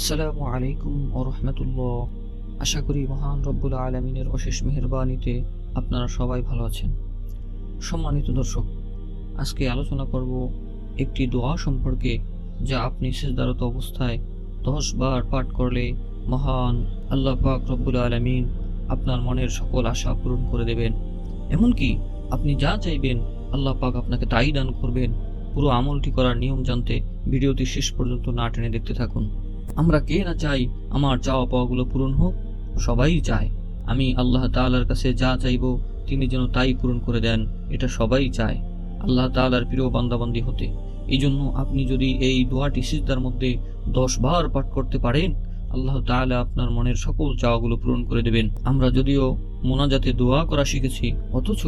আসসালামু আলাইকুম ও রহমতুল্লাহ। আশা করি মহান রব্বুল আলমিনের অশেষ মেহরবানিতে আপনারা সবাই ভালো আছেন। সম্মানিত দর্শক, আজকে আলোচনা করব একটি দোয়া সম্পর্কে যা আপনি সেজদারত অবস্থায় দশ বার পাঠ করলে মহান আল্লাহ পাক রব্বুল আলমিন আপনার মনের সকল আশা পূরণ করে দেবেন। এমনকি আপনি যা চাইবেন, আল্লাহ পাক আপনাকে তাই দান করবেন। পুরো আমলটি করার নিয়ম জানতে ভিডিওটি শেষ পর্যন্ত না টেনে দেখতে থাকুন। আমরা কে না চাই আমার চাওয়া পাওয়াগুলো পূরণ হোক? সবাই চায়। আমি আল্লাহ তাআলার কাছে যা চাইব, তিনি যেন তাই পূরণ করে দেন, এটা সবাই চায়। আল্লাহ তাআলার প্রিয় বান্দাবান্দি হতে। এই জন্য আপনি যদি এই দোয়াটি সিজদার মধ্যে দশ বার পাঠ করতে পারেন, আল্লাহ তাআলা আপনার মনের সকল চাওয়াগুলো পূরণ করে দেবেন। আমরা যদিও মোনাজাতে দোয়া করা শিখেছি, অথচ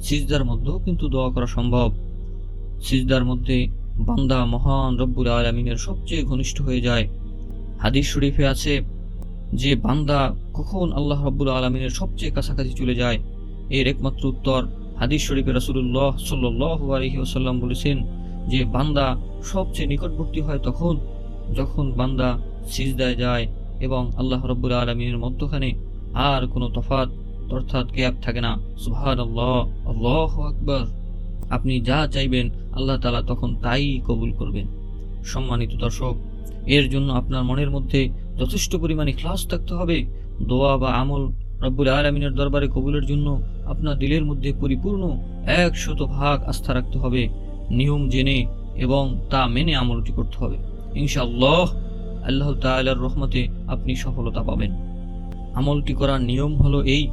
সিজদার মধ্যেও কিন্তু দোয়া করা সম্ভব। সিজদার মধ্যে বান্দা মহান রব্বুল আলমিনের সবচেয়ে ঘনিষ্ঠ হয়ে যায়। হাদিস শরীফে আছে যে বান্দা কখন আল্লাহ রব্বুল আলমিনের সবচেয়ে কাছাকাছি চলে যায়, এর একমাত্র উত্তর হাদিস শরীফে রাসুল্লাহ সাল্লাহ আলহি আসাল্লাম বলেছেন যে বান্দা সবচেয়ে নিকটবর্তী হয় তখন যখন বান্দা সিজদায় যায় এবং আল্লাহ রব্বুল আলমিনের মধ্যখানে আর কোনো তফাত অর্থাৎ গ্যাপ থাকে না। সুহান আল্লাহ আল্লাহ আকবর। আপনি যা চাইবেন আল্লাহ তালা তখন তাই কবুল করবেন। সম্মানিত দর্শক এর জন্য আপনার মনের মধ্যে যথেষ্ট পরিমাণে ক্লাস থাকতে হবে। দোয়া বা আমল রব্বুল আলমিনের দরবারে কবুলের জন্য আপনার দিলের মধ্যে পরিপূর্ণ একশত ভাগ আস্থা রাখতে হবে, নিয়ম জেনে এবং তা মেনে আমলটি করতে হবে। ইনশাআল্লাহ আল্লাহ তাআলার রহমতে আপনি সফলতা পাবেন। আমলটি করার নিয়ম হলো এই,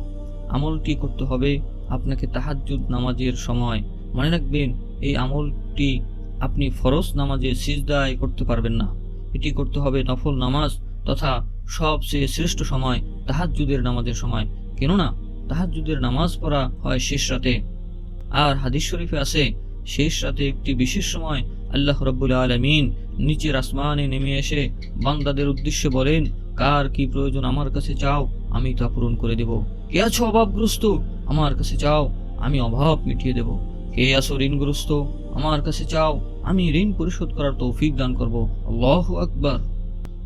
আমলটি করতে হবে আপনাকে তাহাজ্জুদ নামাজের সময়। মনে রাখবেন, এই আমলটি আপনি ফরজ নামাজে সিজদায় করতে পারবেন না। এটি করতে হবে নফল নামাজ তথা সবচেয়ে শ্রেষ্ঠ সময় তাহাজ্জুদের নামাজের সময়। কেননা তাহাজ্জুদের নামাজ পড়া হয় শেষ রাতে। আর হাদিস শরীফে আছে, শেষ রাতে একটি বিশেষ সময় আল্লাহ রব্বুল আলমিন নিচের আসমানে নেমে এসে বান্দাদের উদ্দেশ্যে বলেন, কার কি প্রয়োজন আমার কাছে চাও, আমি তা পূরণ করে দেব। কে আছো অভাবগ্রস্ত? আমার কাছে চাও, আমি অভাব মিটিয়ে দেব। কে আছো ঋণগ্রস্ত? আমার কাছে চাও আমি ঋণ পরিশোধ করার তৌফিক দান করব। আল্লাহ আকবার।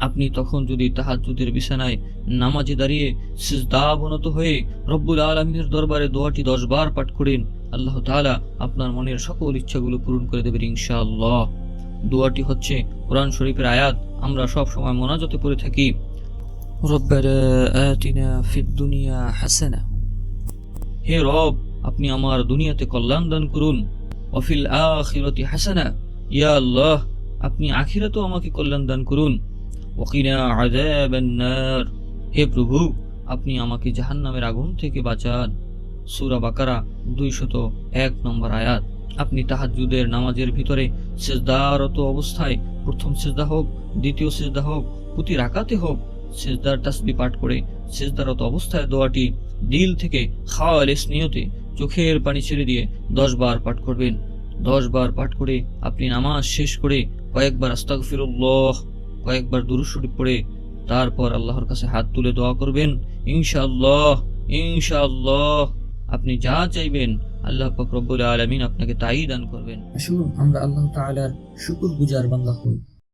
আপনি তখন যদি তাহাজ্জুদের বিছানায় নামাজে দাঁড়িয়ে সিজদাবনত হয়ে রব্বুল আলমিনের দরবারে দোয়াটি দশ বার পাঠ করেন, আল্লাহ তাআলা আপনার মনের সকল ইচ্ছাগুলো পূরণ করে দেবেন ইনশাআল্লাহ। দোয়াটি হচ্ছে কোরআন শরীফের আয়াত, আমরা সব সময় মোনাজাতে পড়ে থাকি। ফিদ দুনিয়া হে রব, আপনি আমার দুনিয়াতে কল্যাণ দান করুন। অফিল আখিরাতি হাসানা। ইয়া আল্লাহ, আপনি আখিরাতেও আমাকে কল্যাণ দান করুন। হে প্রভু, আপনি আমাকে জাহান্নামের আগুন থেকে বাঁচান। সূরা বাকারা, দুইশত এক নম্বর আয়াত। আপনি তাহাজ্জুদের নামাজের ভিতরে সেজদারত অবস্থায় প্রথম সেজদা হোক, দ্বিতীয় সেজদা হোক, প্রতি রাকাতে হোক, সেজদার তাসবি পাঠ করে সেজদারত অবস্থায় দোয়াটি দিল থেকে খাওয়ালেস নিয়তে চোখের পানি ছেড়ে দিয়ে দশ বার পাঠ করবেন। দশ বার পাঠ করে আপনি নামাজ শেষ করে কয়েকবার আস্তাক ফিরুল্লহ কয়েকবার দুরুশরীফ শরীফ পড়ে, তারপর আল্লাহর কাছে হাত তুলে দোয়া করবেন, ইনশাআল্লাহ ইনশাআল্লাহ। আপনি যা চাইবেন, আল্লাহ পাক আলামিন আপনাকে তাই দান করবেন। আসুন, আমরা আল্লাহ তাআলার শুকর গুজার বান্দা হই।